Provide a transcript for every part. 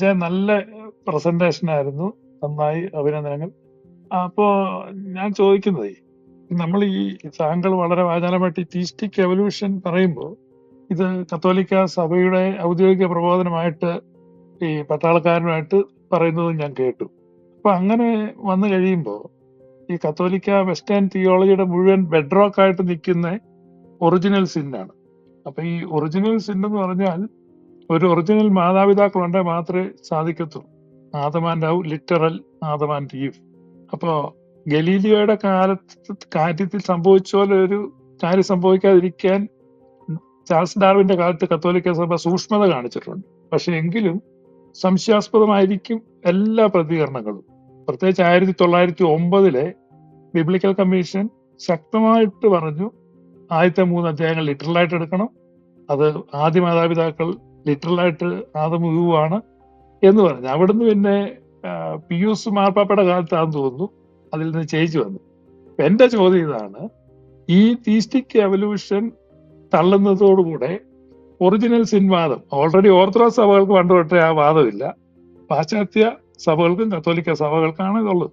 ജയജ നല്ല പ്രസന്റേഷൻ ആയിരുന്നു നന്നായി അഭിനന്ദനങ്ങൾ അപ്പോ ഞാൻ ചോദിക്കുന്നത് നമ്മൾ ഈ താങ്കൾ വളരെ വാചാലമായിട്ട് ടീസ്റ്റിക് തീസ്റ്റിക് എവല്യൂഷൻ പറയുമ്പോൾ ഇത് കത്തോലിക്ക സഭയുടെ ഔദ്യോഗിക പ്രബോധനമായിട്ട് ഈ പട്ടാളക്കാരനുമായിട്ട് പറയുന്നത് ഞാൻ കേട്ടു അപ്പൊ അങ്ങനെ വന്നു കഴിയുമ്പോൾ ഈ കത്തോലിക്ക വെസ്റ്റേൺ തിയോളജിയുടെ മുഴുവൻ ബെഡ്രോക്ക് ആയിട്ട് നിൽക്കുന്ന ഒറിജിനൽ സിന്നാണ് അപ്പൊ ഈ ഒറിജിനൽ സിൻ എന്ന് പറഞ്ഞാൽ ഒരു ഒറിജിനൽ മാതാപിതാക്കൾ ഉണ്ടെങ്കിൽ മാത്രമേ സാധിക്കത്തുള്ളൂ ആദമാൻ്റെ ആവും ലിറ്ററൽ ആദമാൻ ഈവ് അപ്പോൾ ഗലീലിയോയുടെ കാലത്ത് കാര്യത്തിൽ സംഭവിച്ച പോലെ ഒരു കാര്യം സംഭവിക്കാതിരിക്കാൻ ചാൾസ് ഡാർവിന്റെ കാലത്ത് കത്തോലിക്ക സഭ സൂക്ഷ്മത കാണിച്ചിട്ടുണ്ട് പക്ഷെ എങ്കിലും സംശയാസ്പദമായിരിക്കും എല്ലാ പ്രതികരണങ്ങളും പ്രത്യേകിച്ച് ആയിരത്തി തൊള്ളായിരത്തി ഒമ്പതിലെ ബിബ്ലിക്കൽ കമ്മീഷൻ ശക്തമായിട്ട് പറഞ്ഞു ആദ്യത്തെ മൂന്ന് അധ്യായങ്ങൾ ലിറ്ററലായിട്ട് എടുക്കണം അത് ആദ്യ മാതാപിതാക്കൾ ആയിട്ട് ആദം ഇവുവാണ് എന്ന് പറഞ്ഞു അവിടുന്ന് പിന്നെ പിയൂസ് മാർപ്പാപ്പയുടെ കാലത്താന്ന് തോന്നുന്നു അതിൽ നിന്ന് ചേച്ചി വന്നു എന്റെ ചോദ്യം ഇതാണ് ഈ തീസ്റ്റിക് എവല്യൂഷൻ തള്ളുന്നതോടുകൂടെ ഒറിജിനൽ സിൻവാദം ഓൾറെഡി ഓർത്തഡോക്സ് സഭകൾക്ക് പണ്ട് തൊട്ടേ ആ വാദമില്ല പാശ്ചാത്യ സഭകൾക്കും കത്തോലിക്ക സഭകൾക്കാണ് ഇതുള്ളത്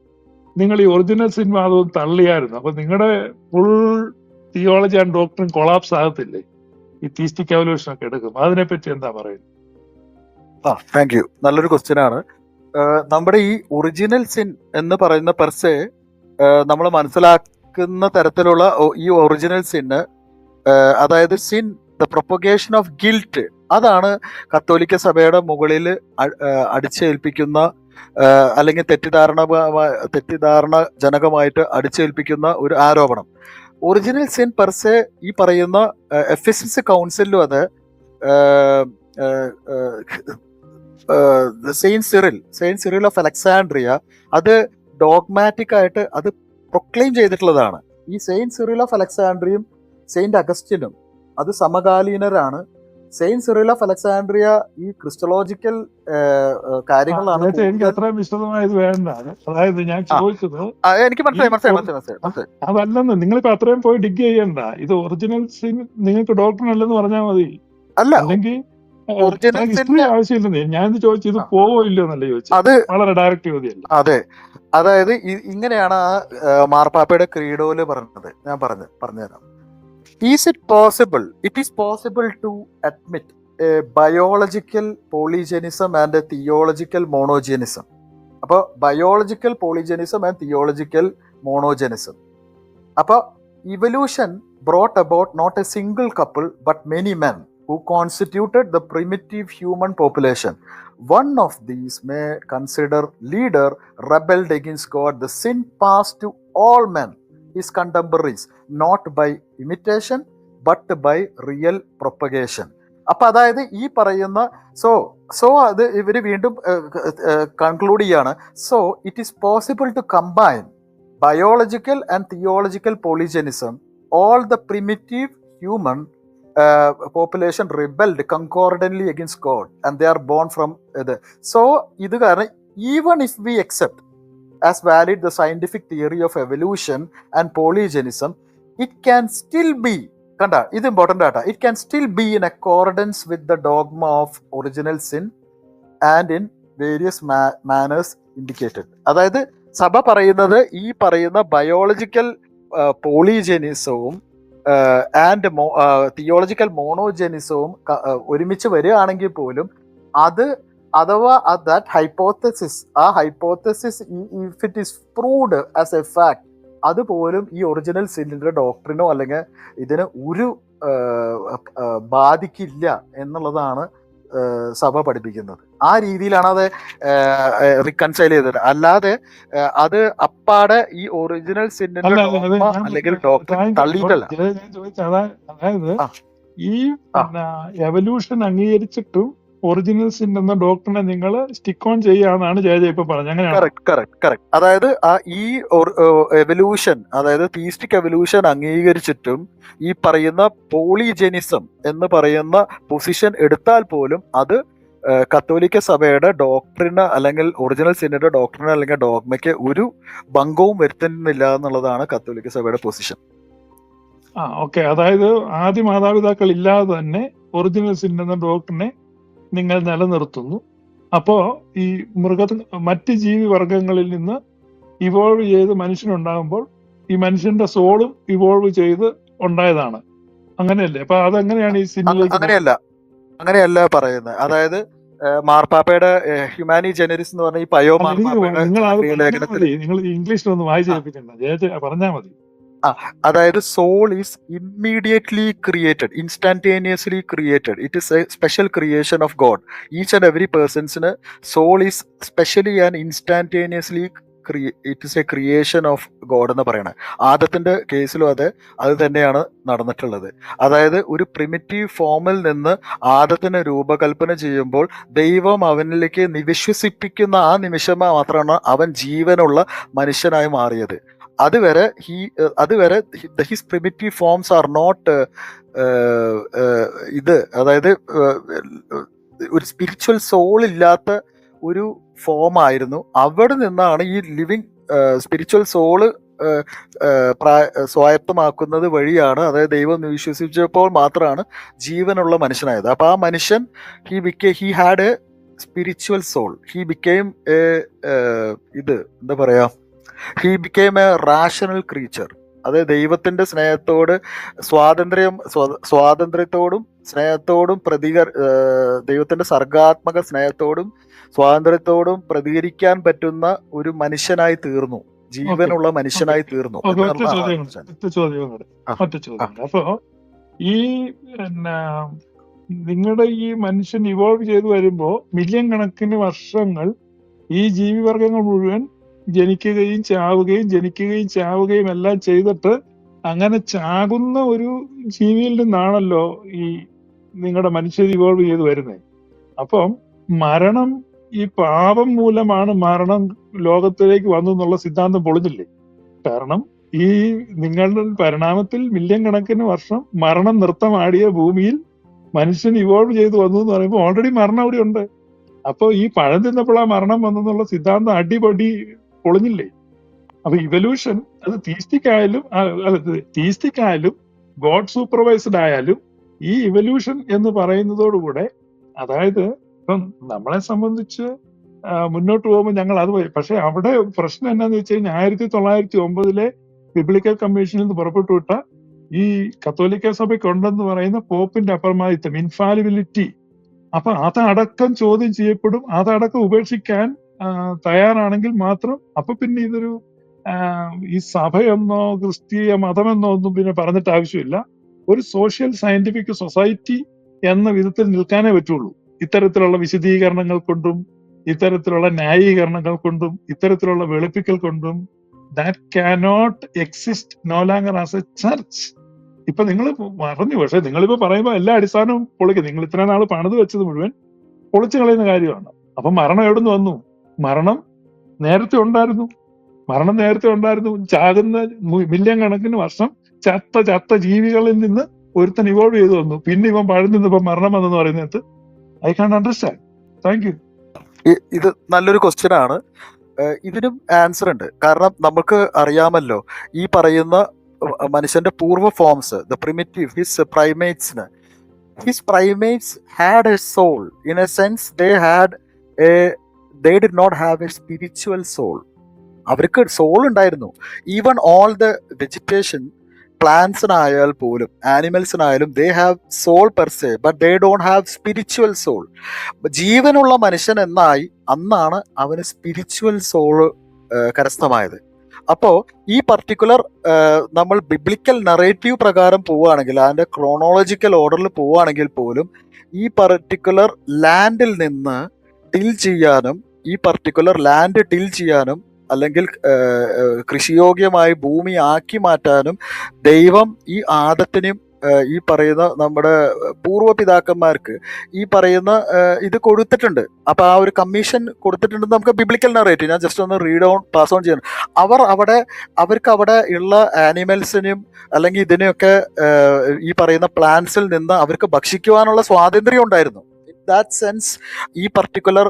നിങ്ങൾ ഈ ഒറിജിനൽ സിൻവാദവും തള്ളിയായിരുന്നു അപ്പൊ നിങ്ങളുടെ ഫുൾ തിയോളജി ആൻഡ് ഡോക്ടറും കൊളാപ്സ് ആകത്തില്ലേ ഈ തീസ്റ്റിക് എവല്യൂഷൻ ഒക്കെ എടുക്കും പറ്റി എന്താ പറയുന്നത് ആ താങ്ക് യു നല്ലൊരു ക്വസ്റ്റ്യൻ ആണ് നമ്മുടെ ഈ ഒറിജിനൽ സിൻ എന്ന് പറയുന്ന പെർസെ നമ്മൾ മനസ്സിലാക്കുന്ന തരത്തിലുള്ള ഈ ഒറിജിനൽ സിന് അതായത് sin the propagation of guilt അതാണ് കത്തോലിക്ക സഭയുടെ മുകളിൽ അടിച്ചേൽപ്പിക്കുന്ന അല്ലെങ്കിൽ തെറ്റിദ്ധാരണ തെറ്റിദ്ധാരണ ജനകമായിട്ട് അടിച്ചേൽപ്പിക്കുന്ന ഒരു ആരോപണം ഒറിജിനൽ സെൻ പെർസെ ഈ പറയുന്ന എഫിഷ്യൻസി കൗൺസിലും അത് saint Cyril saint Cyril of Alexandria അത് ഡോഗ്മാറ്റിക് ആയിട്ട് അത് പ്രൊക്ലെയിം ചെയ്തിട്ടുള്ളതാണ് ഈ സെയിൻ സിറിൽ ഓഫ് അലക്സാൻഡ്രിയും സെയിന്റ് അഗസ്റ്റിനും അത് സമകാലീനരാണ് സെയിന്റ് സിറിൽ ഓഫ് അലക്സാൻഡ്രിയ ഈ ക്രിസ്റ്റോളജിക്കൽ കാര്യങ്ങളാണ് എനിക്ക് അത്രയും വിശദമായത് വേണ്ട അതായത് ഞാൻ ചോദിച്ചത് എനിക്ക് മനസ്സിലായി മനസ്സിലായി മനസ്സിലായി അതല്ലെന്ന് നിങ്ങളിപ്പോ അത്രയും പോയി ഡിഗ് ചെയ്യണ്ട ഇത് ഒറിജിനൽ സീൻ നിങ്ങൾക്ക് ഡോക്ടർ അല്ലെന്ന് പറഞ്ഞാൽ മതി അല്ല അല്ലെങ്കിൽ ഹിസ്റ്ററി ഞാൻ ഇത് പോവോ ഇല്ലയോ എന്നല്ല ചോദിച്ചു അത് വളരെ ഡയറക്റ്റ് ചോദ്യമല്ല അതെ അതായത് ഇങ്ങനെയാണ് മാർപ്പാപ്പയുടെ ക്രീഡോല് പറഞ്ഞത് ഞാൻ പറഞ്ഞു പറഞ്ഞുതരാം Is it possible? It is possible to admit a biological polygenism and a theological monogenism. അപ്പോൾ biological polygenism and theological monogenism. Appol evolution brought about not a single couple but many men who constituted the primitive human population. One of these may consider leader rebelled against God. The sin passed to all men. his contemporaries not by imitation but by real propagation അപ്പം അതായത് ഈ പറയുന്ന so so അത് ഇവർ വീണ്ടും conclude ചെയ്യാണ് so it is possible to combine biological and theological polygenism all the primitive human population rebelled concordantly against God and they are born from ഇത് so ഇത് കാരണം even if we accept as valid the scientific theory of evolution and polygenism, it can still be കണ്ട ഇത് important ആട്ടാ it can still be in accordance with the dogma of original sin and in various manners indicated അതായത് സഭ പറയുന്നത് ഈ പറയുന്ന biological പോളിജെനിസവും and theological മോണോജെനിസവും ഒരുമിച്ച് വരികയാണെങ്കിൽ പോലും അത് അഥവാ അറ്റ് ദാറ്റ് ഹൈപ്പോത്തസിസ് ആ hypothesis if it is proved as a fact അതുപോലും ഈ ഒറിജിനൽ സിന്നിൻ്റെ ഡോക്ടറിനോ അല്ലെങ്കിൽ ഇതിന് ഒരു ബാധിക്കില്ല എന്നുള്ളതാണ് സഭ പഠിപ്പിക്കുന്നത് ആ രീതിയിലാണ് അത് റിക്കൺസൈൽ ചെയ്തത് അല്ലാതെ അത് അപ്പാടെ ഈ ഒറിജിനൽ സിന്നിന്റെ അല്ലെങ്കിൽ ഡോക്ടർ തള്ളിയിട്ടല്ല അതായത് ഈ എവല്യൂഷൻ അംഗീകരിച്ചിട്ടും ഒറിജിനൽ സിൻ എന്ന ഡോക്ടറിനെ നിങ്ങൾ സ്റ്റിക്ക് ഓൺ ചെയ്യാന്നാണ് ജയ ജയ ഇപ്പൊ പറഞ്ഞത് അങ്ങനെയാണ് അതായത് ആ ഈ എവല്യൂഷൻ അതായത് തീസ്റ്റിക് എവല്യൂഷൻ അംഗീകരിച്ചിട്ടും ഈ പറയുന്ന പോളിജെനിസം എന്ന് പറയുന്ന പൊസിഷൻ എടുത്താൽ പോലും അത് കത്തോലിക്ക സഭയുടെ ഡോക്ടറിന് അല്ലെങ്കിൽ ഒറിജിനൽ സിന്നിന്റെ ഡോക്ടറിന് അല്ലെങ്കിൽ ഡോഗ്മയ്ക്ക് ഒരു ഭംഗവും വരുത്തുന്നില്ല എന്നുള്ളതാണ് കത്തോലിക്ക സഭയുടെ പൊസിഷൻ ആ ഓക്കെ അതായത് ആദ്യ മാതാപിതാക്കൾ ഇല്ലാതെ തന്നെ ഒറിജിനൽ സിന്നെന്ന ഡോക്ടറിനെ നിങ്ങൾ നിലനിർത്തുന്നു അപ്പോ ഈ മൃഗ മറ്റ് ജീവി വർഗങ്ങളിൽ നിന്ന് ഇവോൾവ് ചെയ്ത് മനുഷ്യനുണ്ടാകുമ്പോൾ ഈ മനുഷ്യന്റെ സോളും ഇവോൾവ് ചെയ്ത് ഉണ്ടായതാണ് അങ്ങനെയല്ലേ അപ്പൊ അതെങ്ങനെയാണ് ഈ സിനിമ അങ്ങനെയല്ല അങ്ങനെയല്ല പറയുന്നത് അതായത് മാർപ്പാപ്പയുടെ ഹ്യൂമാനി ജനറിസ് എന്ന് പറഞ്ഞ ഈ പയോ നിങ്ങൾ ഇംഗ്ലീഷിൽ ഒന്ന് വായിച്ചു പറഞ്ഞാൽ മതി ആ അതായത് soul is immediately created instantaneously created it is a special creation of God each and every പേഴ്സൺസിന് soul is specially and instantaneously it is a creation of God എന്ന് പറയണത് ആദത്തിൻ്റെ കേസിലും അതെ അത് തന്നെയാണ് നടന്നിട്ടുള്ളത് അതായത് ഒരു പ്രിമിറ്റീവ് ഫോമിൽ നിന്ന് ആദത്തിനെ രൂപകൽപ്പന ചെയ്യുമ്പോൾ ദൈവം അവനിലേക്ക് നിവിശ്വസിപ്പിക്കുന്ന ആ നിമിഷം മാത്രമാണ് അവൻ ജീവനുള്ള മനുഷ്യനായി മാറിയത് അതുവരെ ഹി അതുവരെ his primitive forms are not ഇത് അതായത് uh, ഒരു സ്പിരിച്വൽ സോൾ ഇല്ലാത്ത ഒരു ഫോം ആയിരുന്നു അവിടെ നിന്നാണ് ഈ ലിവിങ് സ്പിരിച്വൽ സോള് സ്വായത്തമാക്കുന്നത് വഴിയാണ് അതായത് ദൈവം വിശ്വസിച്ചപ്പോൾ മാത്രമാണ് ജീവനുള്ള മനുഷ്യനായത് അപ്പോൾ ആ മനുഷ്യൻ he became he had a spiritual soul he ബിക്കെയും ഇത് എന്താ പറയുക he became a rational creature അത് ദൈവത്തിൻ്റെ സ്നേഹത്തോട് സ്വാതന്ത്ര്യം സ്വാതന്ത്ര്യത്തോടും സ്നേഹത്തോടും പ്രതിക ദൈവത്തിൻ്റെ സർഗാത്മക സ്നേഹത്തോടും സ്വാതന്ത്ര്യത്തോടും പ്രതികരിക്കാൻ പറ്റുന്ന ഒരു മനുഷ്യനായി തീർന്നു ജീവനുള്ള മനുഷ്യനായി തീർന്നു അപ്പോ ഈ നിങ്ങളുടെ ഈ മനുഷ്യൻ ഇവോൾവ് ചെയ്തു വരുമ്പോ മില്യൺ കണക്കിന് വർഷങ്ങൾ ഈ ജീവിവർഗങ്ങൾ മുഴുവൻ ജനിക്കുകയും ചാവുകയും ജനിക്കുകയും ചാവുകയും എല്ലാം ചെയ്തിട്ട് അങ്ങനെ ചാകുന്ന ഒരു ജീവിയിൽ നിന്നാണല്ലോ ഈ നിങ്ങളുടെ മനുഷ്യ ഇവോൾവ് ചെയ്ത് വരുന്നത് അപ്പം മരണം ഈ പാപം മൂലമാണ് മരണം ലോകത്തിലേക്ക് വന്നു എന്നുള്ള സിദ്ധാന്തം പൊളിഞ്ഞില്ലേ കാരണം ഈ നിങ്ങളുടെ പരിണാമത്തിൽ മില്യൺ കണക്കിന് വർഷം മരണം നൃത്തമാടിയ ഭൂമിയിൽ മനുഷ്യൻ ഇവോൾവ് ചെയ്ത് വന്നു എന്ന് പറയുമ്പോൾ ഓൾറെഡി മരണം അവിടെ ഉണ്ട് അപ്പോൾ ഈ പഴം തിന്നപ്പോൾ ആ മരണം വന്നെന്നുള്ള സിദ്ധാന്തം അടിപൊടി പൊളിഞ്ഞില്ലേ അപ്പൊ ഇവല്യൂഷൻ അത് തീസ്റ്റിക്കായാലും ആയാലും തീസ്റ്റിക് ഗോഡ് സൂപ്പർവൈസ്ഡ് ആയാലും ഈ ഇവല്യൂഷൻ എന്ന് പറയുന്നതോടുകൂടെ അതായത് ഇപ്പം നമ്മളെ സംബന്ധിച്ച് മുന്നോട്ട് പോകുമ്പോൾ ഞങ്ങൾ അത് പോയി പക്ഷെ അവിടെ പ്രശ്നം എന്നാന്ന് വെച്ച് കഴിഞ്ഞാൽ ആയിരത്തി തൊള്ളായിരത്തി ഒമ്പതിലെ പിബ്ലിക്കൽ കമ്മീഷനിൽ നിന്ന് പുറപ്പെട്ടു വിട്ട ഈ കത്തോലിക്ക സഭയ്ക്ക് ഉണ്ടെന്ന് പറയുന്ന പോപ്പിന്റെ അപ്രമാദിത്വം ഇൻഫാലിബിലിറ്റി അപ്പൊ അതടക്കം ചോദ്യം ചെയ്യപ്പെടും അതടക്കം ഉപേക്ഷിക്കാൻ തയ്യാറാണെങ്കിൽ മാത്രം അപ്പൊ പിന്നെ ഇതൊരു ഈ സഭയെന്നോ ക്രിസ്തീയ മതമെന്നോ ഒന്നും പിന്നെ പറഞ്ഞിട്ട് ആവശ്യമില്ല ഒരു സോഷ്യൽ സയന്റിഫിക് സൊസൈറ്റി എന്ന വിധത്തിൽ നിൽക്കാനേ പറ്റുള്ളൂ ഇത്തരത്തിലുള്ള വിശദീകരണങ്ങൾ കൊണ്ടും ഇത്തരത്തിലുള്ള ന്യായീകരണങ്ങൾ കൊണ്ടും ഇത്തരത്തിലുള്ള വെളുപ്പിക്കൽ കൊണ്ടും that cannot exist no longer as a church ഇപ്പൊ നിങ്ങൾ പറഞ്ഞു പക്ഷെ നിങ്ങളിപ്പോ പറയുമ്പോൾ എല്ലാ അടിസ്ഥാനവും പൊളിക്കും നിങ്ങൾ ഇത്ര നാൾ പണിത് വെച്ചത് മുഴുവൻ പൊളിച്ചു കളയുന്ന കാര്യമാണ് അപ്പൊ മരണം എവിടുന്ന് വന്നു മരണം നേരത്തെ ഉണ്ടായിരുന്നു മരണം നേരത്തെ ഉണ്ടായിരുന്നു ചാകുന്ന മില്യൺ കണക്കിന് വർഷം ചത്ത ചത്ത ജീവികളിൽ നിന്ന് ഒരുത്തൻ ഇവോൾവ് ചെയ്തു വന്നു പിന്നെ ഇവൻ പഴഞ്ഞു ഇപ്പം മരണം വന്നെന്ന് പറയുന്നത് I can understand thank you ഇത് നല്ലൊരു ക്വസ്റ്റ്യൻ ആണ് ഇതിനും ആൻസർ ഉണ്ട് കാരണം നമുക്ക് അറിയാമല്ലോ ഈ പറയുന്ന മനുഷ്യന്റെ പൂർവ്വ forms the primitive his പ്രൈമേറ്റ്സിന് his primates had a soul in a sense they had a they did not have a spiritual soul അവർക്ക് സോൾ ഉണ്ടായിരുന്നു ഈവൻ ഓൾ ദ വെജിറ്റേഷൻ പ്ലാന്റ്സിനായാൽ പോലും ആനിമൽസിനായാലും they have soul per per se but they don't have spiritual soul ജീവനുള്ള മനുഷ്യൻ എന്നായി അന്നാണ് അവന് spiritual soul കരസ്ഥമായത് അപ്പോൾ ഈ പർട്ടിക്കുലർ നമ്മൾ ബിബ്ലിക്കൽ നറേറ്റീവ് പ്രകാരം പോവുകയാണെങ്കിൽ അതിൻ്റെ ക്രോണോളജിക്കൽ ഓർഡറിൽ പോവുകയാണെങ്കിൽ പോലും ഈ പർട്ടിക്കുലർ ലാൻഡിൽ നിന്ന് ഡിൽ ചെയ്യാനും ഈ പർട്ടിക്കുലർ ലാൻഡ് ടിൽ ചെയ്യാനും അല്ലെങ്കിൽ കൃഷിയോഗ്യമായി ഭൂമി ആക്കി മാറ്റാനും ദൈവം ഈ ആദത്തിനെയും ഈ പറയുന്ന നമ്മുടെ പൂർവ്വപിതാക്കന്മാർക്ക് ഈ പറയുന്ന ഇത് കൊടുത്തിട്ടുണ്ട് അപ്പൊ ആ ഒരു കമ്മീഷൻ കൊടുത്തിട്ടുണ്ടെന്ന് നമുക്ക് ബിബ്ലിക്കൽ നറേറ്റ് ഞാൻ ജസ്റ്റ് ഒന്ന് റീഡ് ഓൺ പാസ് ഓൺ ചെയ്യണം അവർ അവിടെ അവർക്ക് അവിടെ ഉള്ള ആനിമൽസിനും അല്ലെങ്കിൽ ഇതിനെയൊക്കെ ഈ പറയുന്ന പ്ലാന്റ്സിൽ നിന്ന് അവർക്ക് ഭക്ഷിക്കുവാനുള്ള സ്വാതന്ത്ര്യം ഉണ്ടായിരുന്നു ദാറ്റ് സെൻസ് ഈ പർട്ടിക്കുലർ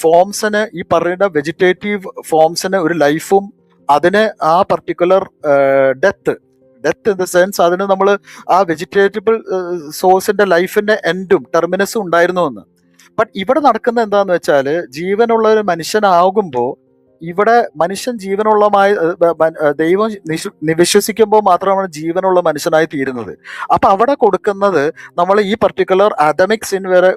ഫോംസിന് uh, ഈ പറയുന്ന വെജിറ്റേറ്റീവ് ഫോംസിന് ഒരു ലൈഫും അതിന് ആ particular death death in the sense അതിന് നമ്മൾ ആ വെജിറ്റേറ്റബിൾ സോഴ്സിന്റെ ലൈഫിന്റെ എൻഡും ടെർമിനസും ഉണ്ടായിരുന്നു എന്ന് ബട്ട് ഇവിടെ നടക്കുന്ന എന്താന്ന് വെച്ചാൽ ജീവനുള്ള ഒരു മനുഷ്യനാകുമ്പോൾ ഇവിടെ മനുഷ്യൻ ജീവനുള്ളമായി ദൈവം വിശ്വസിക്കുമ്പോൾ മാത്രമാണ് ജീവനുള്ള മനുഷ്യനായി തീരുന്നത് അപ്പൊ അവിടെ കൊടുക്കുന്നത് നമ്മൾ ഈ പർട്ടിക്കുലർ അഡമിക് സിൻ വരെ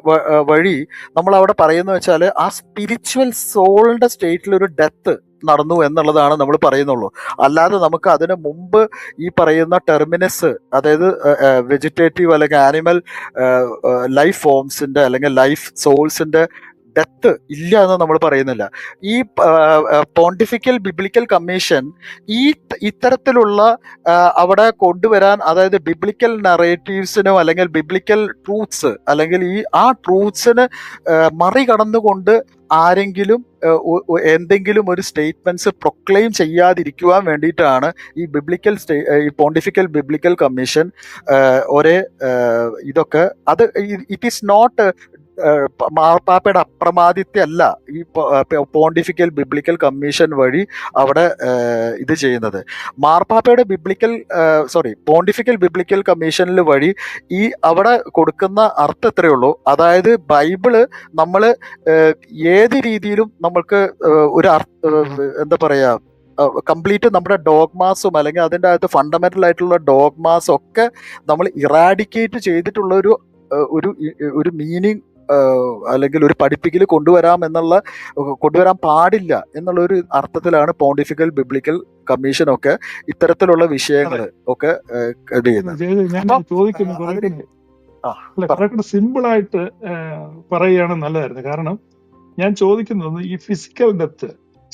വഴി നമ്മൾ അവിടെ പറയുന്ന വെച്ചാൽ ആ സ്പിരിച്വൽ സോളിന്റെ സ്റ്റേറ്റിൽ ഒരു ഡെത്ത് നടന്നു എന്നുള്ളതാണ് നമ്മൾ പറയുന്നുള്ളൂ അല്ലാതെ നമുക്ക് അതിന് മുമ്പ് ഈ പറയുന്ന ടെർമിനസ് അതായത് വെജിറ്റേറ്റീവ് അല്ലെങ്കിൽ ആനിമൽ ലൈഫ് ഫോംസിന്റെ അല്ലെങ്കിൽ ലൈഫ് സോൾസിന്റെ ഡെത്ത് ഇല്ല എന്ന് നമ്മൾ പറയുന്നില്ല ഈ പോണ്ടിഫിക്കൽ ബിബ്ലിക്കൽ കമ്മീഷൻ ഈ ഇത്തരത്തിലുള്ള അവിടെ കൊണ്ടുവരാൻ അതായത് ബിബ്ലിക്കൽ നറേറ്റീവ്സിനോ അല്ലെങ്കിൽ ബിബ്ലിക്കൽ ട്രൂത്ത്സ് അല്ലെങ്കിൽ ഈ ആ ട്രൂത്ത്സിന് മറികടന്നുകൊണ്ട് ആരെങ്കിലും എന്തെങ്കിലും ഒരു സ്റ്റേറ്റ്മെന്റ്സ് പ്രൊക്ലെയിം ചെയ്യാതിരിക്കുവാൻ വേണ്ടിയിട്ടാണ് ഈ ബിബ്ലിക്കൽ സ്റ്റേ ഈ പോണ്ടിഫിക്കൽ ബിബ്ലിക്കൽ കമ്മീഷൻ ഒരേ ഇതൊക്കെ അത് ഇറ്റ് ഈസ് നോട്ട് മാർപ്പാപ്പയുടെ അപ്രമാദിത്യമല്ല ഈ പോണ്ടിഫിക്കൽ ബിബ്ലിക്കൽ കമ്മീഷൻ വഴി അവിടെ ഇത് ചെയ്യുന്നത് മാർപ്പാപ്പയുടെ ബിബ്ലിക്കൽ സോറി പോണ്ടിഫിക്കൽ ബിബ്ലിക്കൽ കമ്മീഷനിൽ വഴി ഈ അവിടെ കൊടുക്കുന്ന അർത്ഥം ഇത്രയേ ഉള്ളൂ അതായത് ബൈബിള് നമ്മൾ ഏത് രീതിയിലും നമ്മൾക്ക് ഒരു എന്താ പറയുക കംപ്ലീറ്റ് നമ്മുടെ ഡോഗ്മാസും അല്ലെങ്കിൽ അതിൻ്റെ അകത്ത് ഫണ്ടമെന്റൽ ആയിട്ടുള്ള ഡോഗ്മാസും ഒക്കെ നമ്മൾ ഇറാഡിക്കേറ്റ് ചെയ്തിട്ടുള്ള ഒരു ഒരു മീനിങ് അല്ലെങ്കിൽ ഒരു പഠിപ്പിക്കൽ കൊണ്ടുവരാം എന്നുള്ള കൊണ്ടുവരാൻ പാടില്ല എന്നുള്ളൊരു അർത്ഥത്തിലാണ് പോണ്ടിഫിക്കൽ ബിബ്ലിക്കൽ കമ്മീഷനൊക്കെ ഇത്തരത്തിലുള്ള വിഷയങ്ങൾ ഒക്കെ ഇത് ചെയ്യുന്നത് സിമ്പിൾ ആയിട്ട് പറയുകയാണ് നല്ലതായിരുന്നു കാരണം ഞാൻ ചോദിക്കുന്നത് ഈ ഫിസിക്കൽ ഡെത്ത്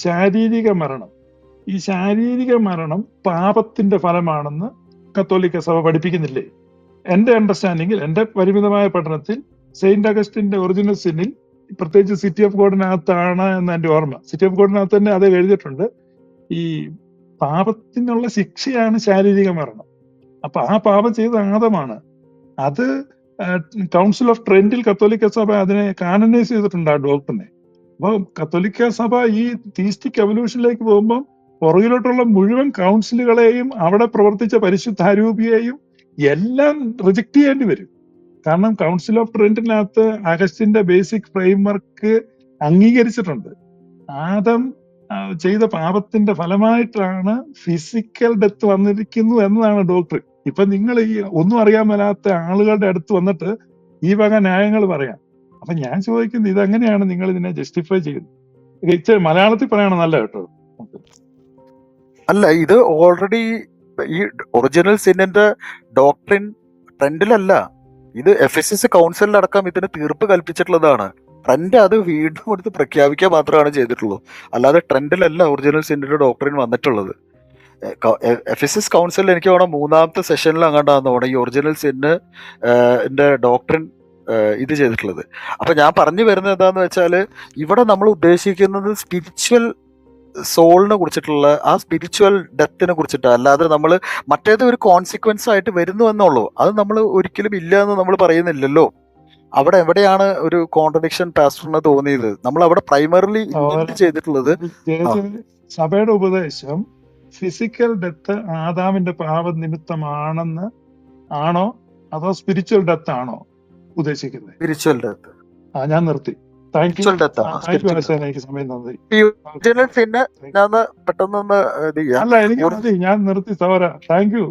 ശാരീരിക മരണം ഈ ശാരീരിക മരണം പാപത്തിന്റെ ഫലമാണെന്ന് കത്തോലിക്ക സഭ പഠിപ്പിക്കുന്നില്ലേ എന്റെ അണ്ടർസ്റ്റാൻഡിങ്ങിൽ എന്റെ പരിമിതമായ പഠനത്തിൽ സെയിന്റ് അഗസ്റ്റിന്റെ ഒറിജിനൽ സിന്നിൽ പ്രത്യേകിച്ച് സിറ്റി ഓഫ് ഗോഡിനകത്താണ് എന്ന് എന്റെ ഓർമ്മ സിറ്റി ഓഫ് ഗോഡിനകത്ത് തന്നെ അത് എഴുതിയിട്ടുണ്ട് ഈ പാപത്തിനുള്ള ശിക്ഷയാണ് ശാരീരിക മരണം അപ്പൊ ആ പാപം ചെയ്ത ആദമാണ് അത് കൗൺസിൽ ഓഫ് ട്രെൻഡിൽ കത്തോലിക്ക സഭ അതിനെ കാനനൈസ് ചെയ്തിട്ടുണ്ട് ആ ഡോക്ടറിനെ അപ്പൊ കത്തോലിക്ക സഭ ഈ തീസ്റ്റിക് എവല്യൂഷനിലേക്ക് പോകുമ്പോൾ പുറകിലോട്ടുള്ള മുഴുവൻ കൗൺസിലുകളെയും അവിടെ പ്രവർത്തിച്ച പരിശുദ്ധാരൂപിയെയും എല്ലാം റിജക്ട് ചെയ്യേണ്ടി വരും കാരണം കൗൺസിൽ ഓഫ് ട്രെൻഡിനകത്ത് അഗസ്റ്റിന്റെ ബേസിക് ഫ്രെയിം വർക്ക് അംഗീകരിച്ചിട്ടുണ്ട് ആദം ചെയ്ത പാപത്തിന്റെ ഫലമായിട്ടാണ് ഫിസിക്കൽ ഡെത്ത് വന്നിരിക്കുന്നു എന്നതാണ് ഡോക്ടർ ഇപ്പൊ നിങ്ങൾ ഈ ഒന്നും അറിയാൻ മേലാത്ത ആളുകളുടെ അടുത്ത് വന്നിട്ട് ഈ വക ന്യായങ്ങൾ പറയാം അപ്പൊ ഞാൻ ചോദിക്കുന്നത് ഇതെങ്ങനെയാണ് നിങ്ങൾ ഇതിനെ ജസ്റ്റിഫൈ ചെയ്യുന്നത് ഇച്ചിരി മലയാളത്തിൽ പറയണം നല്ല കേട്ടോ അല്ല ഇത് ഓൾറെഡി ഈ ഒറിജിനൽ സിന്നിന്റെ ഡോക്ടറിൻ ട്രെൻഡിലല്ല ഇത് എഫ് എസ് എസ് കൗൺസിലടക്കം ഇതിന് തീർപ്പ് കൽപ്പിച്ചിട്ടുള്ളതാണ് ട്രെൻഡ് അത് വീണ്ടും എടുത്ത് പ്രഖ്യാപിക്കുക മാത്രമാണ് ചെയ്തിട്ടുള്ളൂ അല്ലാതെ ട്രെൻഡിലല്ല ഒറിജിനൽ സിന്നിന്റെ ഡോക്ടറിന് വന്നിട്ടുള്ളത് എഫ് എസ് എസ് കൗൺസിൽ എനിക്ക് വേണം മൂന്നാമത്തെ സെഷനിൽ അങ്ങോട്ടാന്ന് തോന്നുന്നത് ഈ ഒറിജിനൽ സിന്ന് ഡോക്ടറിൻ ഇത് ചെയ്തിട്ടുള്ളത് അപ്പൊ ഞാൻ പറഞ്ഞു വരുന്നത് എന്താന്ന് വെച്ചാൽ ഇവിടെ നമ്മൾ ഉദ്ദേശിക്കുന്നത് സ്പിരിച്വൽ സോളിനെ കുറിച്ചിട്ടുള്ള ആ സ്പിരിച്വൽ ഡെത്തിനെ കുറിച്ചിട്ട് അല്ലാതെ നമ്മൾ മറ്റേത് ഒരു കോൺസിക്വൻസ് ആയിട്ട് വരുന്നു എന്നുള്ളൂ അത് നമ്മൾ ഒരിക്കലും ഇല്ല എന്ന് നമ്മൾ പറയുന്നില്ലല്ലോ അവിടെ എവിടെയാണ് ഒരു കോൺട്രഡിക്ഷൻ പാസ്റ്ററിന് തോന്നിയത് നമ്മൾ അവിടെ പ്രൈമറിലി ചെയ്തിട്ടുള്ളത് സഭയുടെ ഉപദേശം ഫിസിക്കൽ ഡെത്ത് ആദാമിന്റെ നിമിത്തമാണെന്ന് ആണോ അതോ സ്പിരിച്വൽ ഡെത്ത് ആണോ ഉദ്ദേശിക്കുന്നത് സ്പിരിച്വൽ ഡെത്ത് ആ ഞാൻ നിർത്തി പിന്നെ ഞാൻ പെട്ടെന്ന് അല്ല എനിക്ക് ഞാൻ നിർത്തി സവര താങ്ക് യു